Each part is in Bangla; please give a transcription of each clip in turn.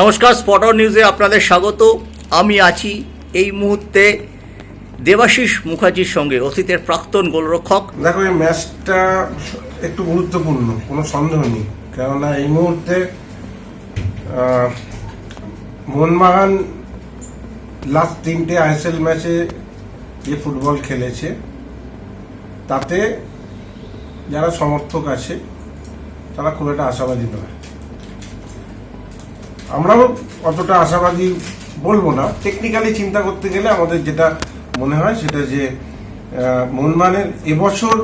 নমস্কার স্পটর নিউজে আপনাদের স্বাগত। আমি আছি এই মুহূর্তে দেবাশিস মুখার্জির সঙ্গে অতীতের প্রাক্তন গোলরক্ষক। দেখো, এই ম্যাচটা একটু গুরুত্বপূর্ণ, কোনো সন্দেহ নেই। কেননা এই মুহূর্তে মোহনবাগান লাস্ট তিনটে আইএসএল ম্যাচে যে ফুটবল খেলেছে, তাতে যারা সমর্থক আছে, তারা খুব একটা আশাবাদী নয়। আমরাও অতটা আশাবাদী বলব না। টেকনিক্যালি চিন্তা করতে গেলে আমাদের যেটা মনে হয় সেটা যে মনমানের এবছর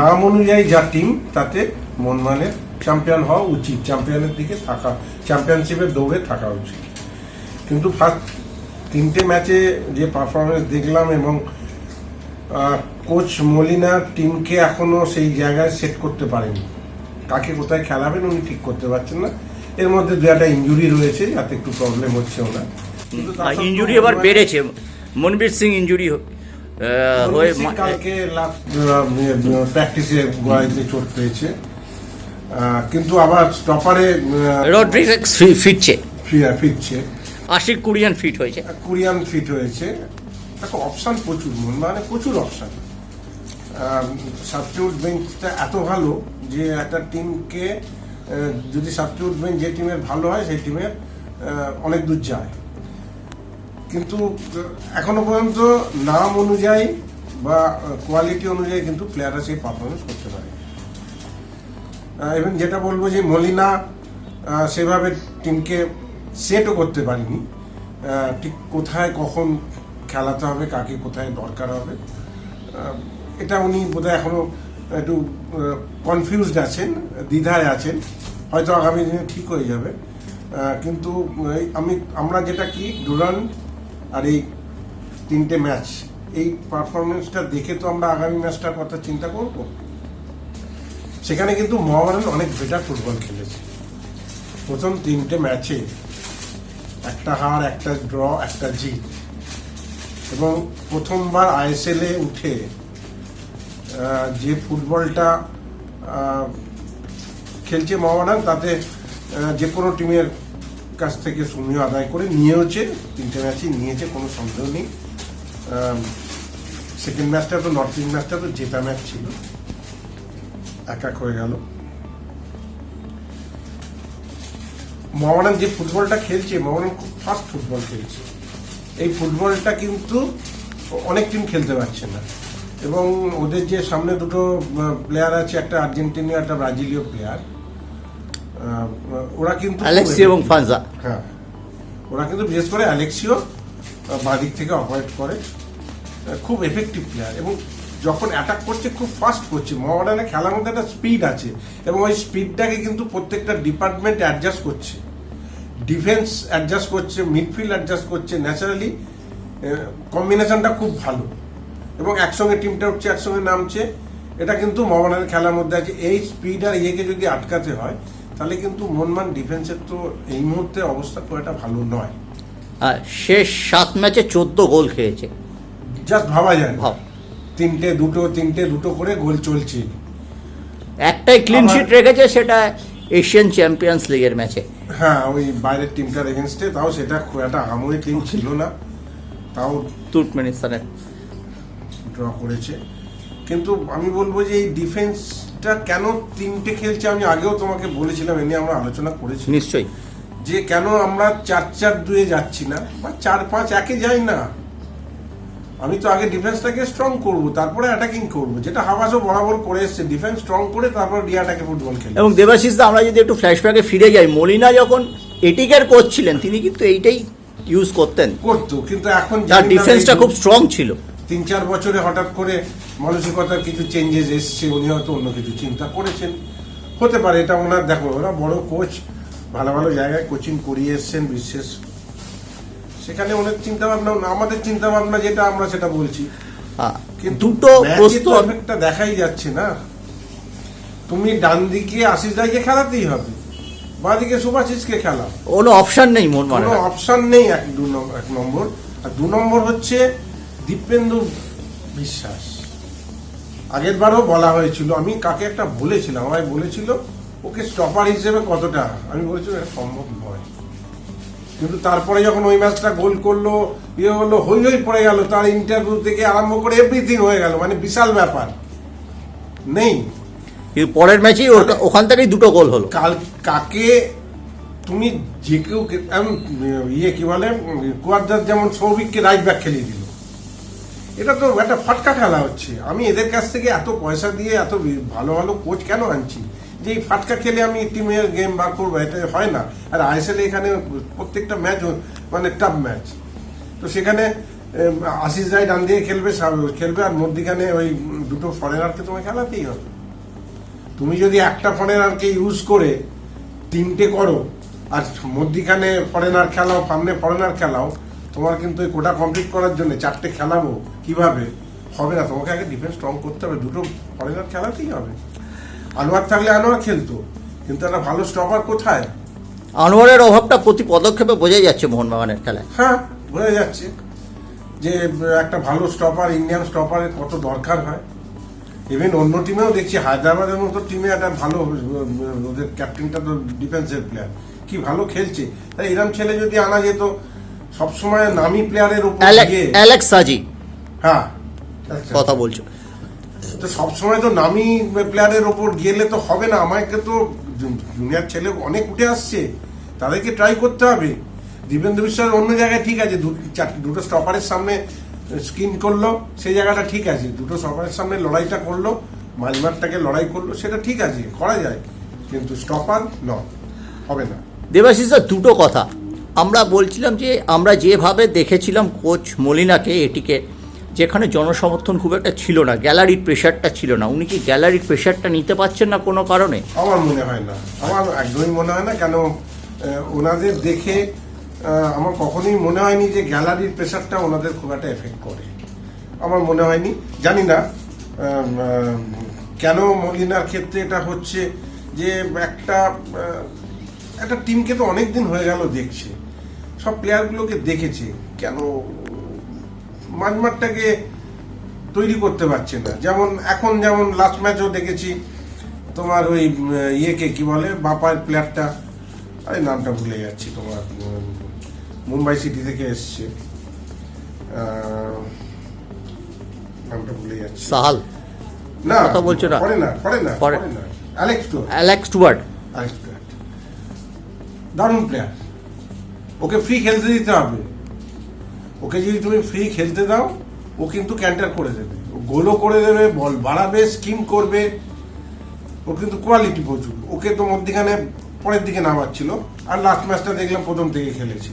নাম অনুযায়ী যা টিম তাতে মনমানের চ্যাম্পিয়ন হওয়া উচিত। চ্যাম্পিয়নের দিকে থাকা চ্যাম্পিয়নশিপের দৌড়ে থাকা উচিত। কিন্তু ফার্স্ট তিনটে ম্যাচে যে পারফরমেন্স দেখলাম এবং কোচ মলিনা টিমকে এখনও সেই জায়গায় সেট করতে পারেনি। কাকে কোথায় খেলাবেন উনি ঠিক করতে পারছেন না। এর মধ্যে দু একটা ইঞ্জুরি রয়েছে যাতে একটু প্রবলেম হচ্ছে ওনার ইঞ্জুরি এবার মোহনবাগান- বেড়েছে। মনবীর সিং ইঞ্জুরি হয়ে কালকে প্র্যাকটিসে চোট পেয়েছে। কিন্তু আবার স্টপারে রড্রিগেক্স ফিরছে। ফিরছে। আশিক কুরিয়ান ফিট হয়েছে। কোরিয়ান ফিট হয়েছে। দেখো অপশান প্রচুর মানে প্রচুর অপশান সাবস্টিটিউট বেঞ্চটা এত ভালো যে একটা টিমকে যদি সাবস্টিটিউট বেঞ্চ যে টিমের ভালো হয়, সেই টিমের অনেক দূর যায়। কিন্তু, এখনও পর্যন্ত নাম অনুযায়ী বা কোয়ালিটি অনুযায়ী কিন্তু প্লেয়াররা সেই পারফরমেন্স করতে পারে। এবং যেটা বলব যে মলিনা সেভাবে টিমকে সেটও করতে পারিনি। ঠিক কোথায় কখন খেলাতে হবে, কাকে কোথায় দরকার হবে এটা উনি বোধহয় এখনও একটু কনফিউজড আছেন, দ্বিধায় আছেন, হয়তো আগামী দিনে ঠিক হয়ে যাবে। কিন্তু আমি, আমরা যেটা কি, ডুরান আর এই তিনটে ম্যাচ, এই পারফরমেন্সটা দেখে তো আমরা আগামী ম্যাচটার কথা চিন্তা করব? সেখানে কিন্তু মোহামেডান অনেক বেটার ফুটবল খেলেছে। প্রথম তিনটে ম্যাচে একটা হার, একটা ড্র একটা জিত। এবং প্রথমবার আইএসএল উঠে যে ফুটবলটা খেলছে মোহামেডান তাতে যে কোনো টিমের কাছ থেকে সমীহ আদায় করে নিয়েওছে, তিনটে ম্যাচই নিয়েছে, কোনো সন্দেহ নেই। সেকেন্ড ম্যাচটা তো নর্থ ইস্ট ম্যাচটা তো জেতা ম্যাচ ছিল। এক এক হয়ে গেল। মোহামেডান যে ফুটবলটা খেলছে মোহামেডান খুব ফাস্ট ফুটবল খেলছে। এই ফুটবলটা কিন্তু অনেক টিম খেলতে পারছে না। এবং ওদের যে সামনে দুটো প্লেয়ার আছে একটা আর্জেন্টিনীয় একটা ব্রাজিলীয় প্লেয়ার ওরা কিন্তু অ্যালেক্সি এবং ফানজা। হ্যাঁ ওরা কিন্তু বিশেষ করে অ্যালেক্সিও বাঁদিক থেকে অপারেট করে। খুব এফেক্টিভ প্লেয়ার এবং যখন অ্যাটাক করছে খুব ফাস্ট করছে। মোহামেডানের খেলার মধ্যে একটা স্পিড আছে এবং ওই স্পিডটাকে কিন্তু প্রত্যেকটা ডিপার্টমেন্ট অ্যাডজাস্ট করছে। ডিফেন্স অ্যাডজাস্ট করছে মিডফিল্ড অ্যাডজাস্ট করছে। ন্যাচারালি কম্বিনেশনটা খুব ভালো। এবং একসঙ্গে টিমটা উঠছে একসঙ্গে নামছে। এটা কিন্তু মোহামেডানের খেলার মধ্যে আছে। এই স্পিড আর ইয়েকে যদি আটকাতে হয় তাহলে কিন্তু মনমান ডিফেন্সের তো এই মুহূর্তে অবস্থা খুব একটা ভালো নয়। আর শেষ সাত ম্যাচে চোদ্দ গোল খেয়েছে। জাস্ট ভাবা যায় ভাব। তিনটে দুটো তিনটে দুটো করে গোল চলছে। একটাই ক্লিন শিট রেখেছে সেটা এশিয়ান চ্যাম্পিয়ন্স লিগের ম্যাচে। হ্যাঁ ওই বাইরের টিমটার এগেনস্টে তাও সেটা খুব একটা আহামরি টিম ছিল না। তাও তুর্কমেনিস্তানের। ড্র করেছে। কিন্তু আমি বলব যে এই ডিফেন্সটা কেন তিনটে খেলছে আমি আগেও তোমাকে বলেছিলাম এ নিয়ে আমরা আলোচনা করেছি। নিশ্চয়ই। যে কেন আমরা চার চার দুয়ে যাচ্ছি না বা চার পাঁচ একে যাই না। আমি তো আগে ডিফেন্সটাকে স্ট্রং করব তারপরে অ্যাটাকিং করব যেটা হাবাসও বরাবর করে এসছে। ডিফেন্স স্ট্রং করে তারপর রিয়াটাকে ফুটবল খেলে এবং দেবাশিস দা আমরা যদি একটু ফ্ল্যাশব্যাকে ফিরে যাই মলিনা যখন এটিকের কোচ ছিলেন তিনি কিন্তু এইটাই ইউজ করতেন। করতো কিন্তু এখন তার ডিফেন্সটা খুব স্ট্রং ছিল। তিন চার বছরে হঠাৎ করে মানসিকতার কিছু চেঞ্জেস এসছে উনি হয়তো অন্য কিছু চিন্তা করেছেন। হতে পারে এটা ওনার দেখো ওরা বড় কোচ ভালো ভালো জায়গায় কোচিং করিয়ে এসছেন বিশেষ। সেখানে ওনার চিন্তা ভাবনা আমাদের চিন্তা ভাবনা যেটা আমরা সেটা বলছি। দুটো ম্যাচে প্রস্তুত তো এফেক্টটা দেখাই যাচ্ছে না। তুমি ডান দিকে আশিস রায়কে খেলাতেই হবে বাঁ দিকে সুভাষিসকে খেলাও। কোনো অপশন নেই মন মানে কোনো অপশন নেই এক দু নম্বর এক নম্বর। আর দু নম্বর হচ্ছে দীপেন্দু বিশ্বাস। আগের বারও বলা হয়েছিল আমি কাকে একটা বলেছিলাম আমায় বলেছিল ওকে স্টপার হিসেবে কতটা? আমি বলেছি এটা সম্ভব নয়। কিন্তু তারপরে যখন ওই ম্যাচটা গোল করল ইয়ে হলো হই হই পড়ে গেল তার ইন্টারভিউ থেকে আরম্ভ করে এভরিথিং হয়ে গেল মানে বিশাল ব্যাপার। নেই। পরের ম্যাচেই ওখান থেকেই দুটো গোল হলো। কাল কাকে তুমি যে কেউ ইয়ে কি বলে কুয়ারদার যেমন সৌভিককে রাইট ব্যাক খেলিয়ে দিল এটা তো একটা ফাটকা খেলা হচ্ছে। আমি এদের কাছ থেকে এত পয়সা দিয়ে এত ভালো ভালো কোচ কেন আনছি? যে এই ফাটকা খেলে আমি টিমের গেম বার করব, এটা হয় না। আর আইএসএল এখানে প্রত্যেকটা ম্যাচ মানে টাফ ম্যাচ তো সেখানে আশিস রায় ডান দিয়ে খেলবে খেলবে, আর মধ্যিখানে ওই দুটো ফরেনারকে তোমায় খেলাতেই হবে। তুমি যদি একটা ফরেনারকে ইউজ করে তিনটে করো, আর মধ্যিখানে ফরেনার খেলাও, সামনে ফরেনার খেলাও তোমার কিন্তু এই কোটা কমপ্লিট করার জন্য চারটে খেলাবো। কীভাবে? হবে না তোমাকে আগে ডিফেন্স স্ট্রং করতে হবে। দুটো ফরেনার খেলাতেই হবে। আনোয়ার থাকলে আনোয়ার খেলতো কিন্তু একটা ভালো স্টপার কোথায়? আনোয়ারের অভাবটা প্রতি পদক্ষেপে বোঝাই যাচ্ছে মোহনবাগানের খেলায়। হ্যাঁ বোঝা যাচ্ছে যে একটা ভালো স্টপার ইন্ডিয়ান স্টপারের কত দরকার হয়। ইভেন অন্য টিমেও দেখছি হায়দ্রাবাদের মতো টিমে একটা ভালো ওদের ক্যাপ্টেনটা তো ডিফেন্সের প্লেয়ার কি ভালো খেলছে। তাই এরম ছেলে যদি আনা যেত সবসময় নামি প্লেয়ারের উপর অ্যালেক- অ্যালেক্স সাজি। হ্যাঁ। কথা বলছো। তো সবসময় তো নামি প্লেয়ারের ওপর গেলে তো হবে না। আমাকে তো জুনিয়র ছেলে অনেক উঠে আসছে। তাদেরকে ট্রাই করতে হবে। দীপেন্দ্র বিশ্বাস অন্য জায়গায় ঠিক আছে। দুটো স্টপারের সামনে স্কিন করল। সেই জায়গাটা ঠিক আছে। দুটো স্টপারের সামনে লড়াইটা করল। মাঝমাঠটাকে লড়াই করল। সেটা ঠিক আছে। করা যায়। কিন্তু স্টপার ন হবে না। দেবাশিসা দুটো কথা। আমরা বলছিলাম যে আমরা যেভাবে দেখেছিলাম কোচ মলিনাকে এটিকে, যেখানে জনসমর্থন খুব একটা ছিল না গ্যালারির প্রেশারটা ছিল না। উনি কি গ্যালারির প্রেশারটা নিতে পারছেন না কোনো কারণে? আমার মনে হয় না। আমার একদমই মনে হয় না, কেন ওনাদের দেখে আমার কখনোই মনে হয়নি যে গ্যালারির প্রেশারটা ওনাদের খুব একটা এফেক্ট করে। আমার মনে হয়নি। জানি না কেন মলিনার ক্ষেত্রে এটা হচ্ছে যে একটা একটা টিমকে তো অনেক দিন হয়ে গেল দেখছে। সব প্লেয়ারগুলোকে দেখেছে। কেন মাঝমাঠটাকে তৈরি করতে পারছে না। যেমন এখন যেমন লাস্ট ম্যাচও দেখেছি তোমার ওই ইয়েকে কি বলে বাপার প্লেয়ারটা আরে নামটা ভুলে যাচ্ছি তোমার মুম্বাই সিটি থেকে এসছে। নামটা ভুলে যাচ্ছি। সাহাল। না কথা বলছো না? পরে না পরে না। পরে না। Alex two Alex toward Alex two দারুণ প্লেয়ার ওকে ফ্রি খেলতে দিতে হবে। ওকে যদি তুমি ফ্রি খেলতে দাও, ও কিন্তু ক্যান্টার করে দেবে। ও গোলও করে দেবে বল বাড়াবে স্কিম করবে। ওর কিন্তু কোয়ালিটি প্রচুর। ওকে তো মধ্যিখানে পরের দিকে নামাচ্ছিল। আর লাস্ট ম্যাচটা দেখলাম প্রথম থেকে খেলেছে।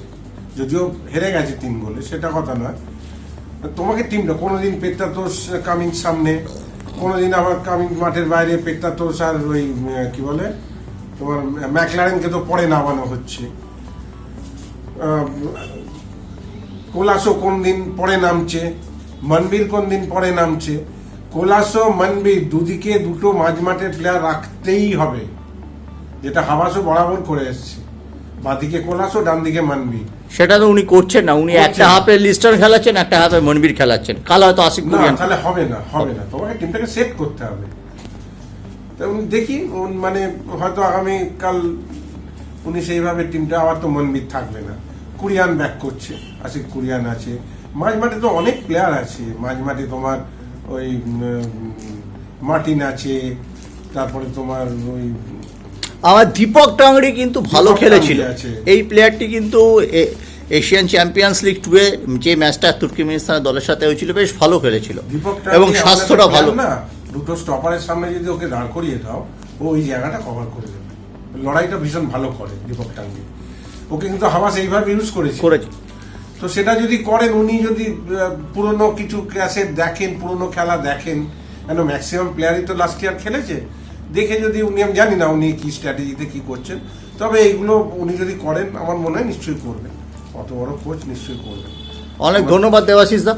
যদিও হেরে গেছে তিন গোলে সেটা কথা নয়। তোমাকে টিমটা কোনোদিন পেত্তাতোষ কামিং সামনে, কোনোদিন আবার কামিং মাঠের বাইরে পেত্তাতোষ আর ওই কি বলে? তোমার ম্যাকলারেনকে তো পরে নামানো হচ্ছে। আহ, কোলাসো কোন দিন পরে নামছে? মনবীর কোন দিন পরে নামছে? কোলাসো মনবীর দুদিকে দুটো মাঝ মাঝমাঠের প্লেয়ার রাখতেই হবে যেটা হাবাসও বরাবর করে এসছে। বাদিকে কোলাসো ডান দিকে মানবীর। সেটা তো উনি করছেন না উনি একটা। হাফে লিস্টার খেলাচ্ছেন একটা হাফে মনবীর খেলাচ্ছেন। কাল হয়তো আশিক না তাহলে হবে না হবে না। তোমাকে টিমটাকে সেট করতে হবে। তা দেখি মানে হয়তো আগামী কাল উনি সেইভাবে টিমটা আবার তো মনবির থাকবে না। কুরিয়ান ব্যাক করছে আশিক কুরিয়ান আছে। মাঝমাঠে তো অনেক প্লেয়ার আছে। মাঝমাঠে তোমার ওই মার্টিন আছে তারপরে তোমার ওই আমার দীপক টাংরি কিন্তু ভালো খেলেছিল। এই প্লেয়ারটি কিন্তু এশিয়ান চ্যাম্পিয়ন্স লিগ টুয়ে যে ম্যাচটা তুর্কিমিনিস্তানের দলের সাথে হয়েছিল বেশ ভালো খেলেছিল। এবং স্বাস্থ্যটা ভালো। না দুটো স্টপারের সামনে যদি ওকে দাঁড় করিয়ে দাও ও ওই জায়গাটা কভার করে দেবে। লড়াইটা ভীষণ ভালো করে দীপক টাঙ্গি। ওকে কিন্তু হাবাস এইভাবে ইউজ করেছে। করেছে। তো সেটা যদি করেন উনি যদি পুরনো কিছু ক্যাসেট দেখেন পুরনো খেলা দেখেন কেন ম্যাক্সিমাম প্লেয়ারই তো লাস্ট ইয়ার খেলেছে। দেখে যদি উনি আমি জানি না উনি কী স্ট্র্যাটেজিতে কী করছেন। তবে এইগুলো উনি যদি করেন আমার মনে হয় নিশ্চয়ই করবেন। অত বড় কোচ নিশ্চয়ই করবেন। অনেক ধন্যবাদ দেবাশিস দা।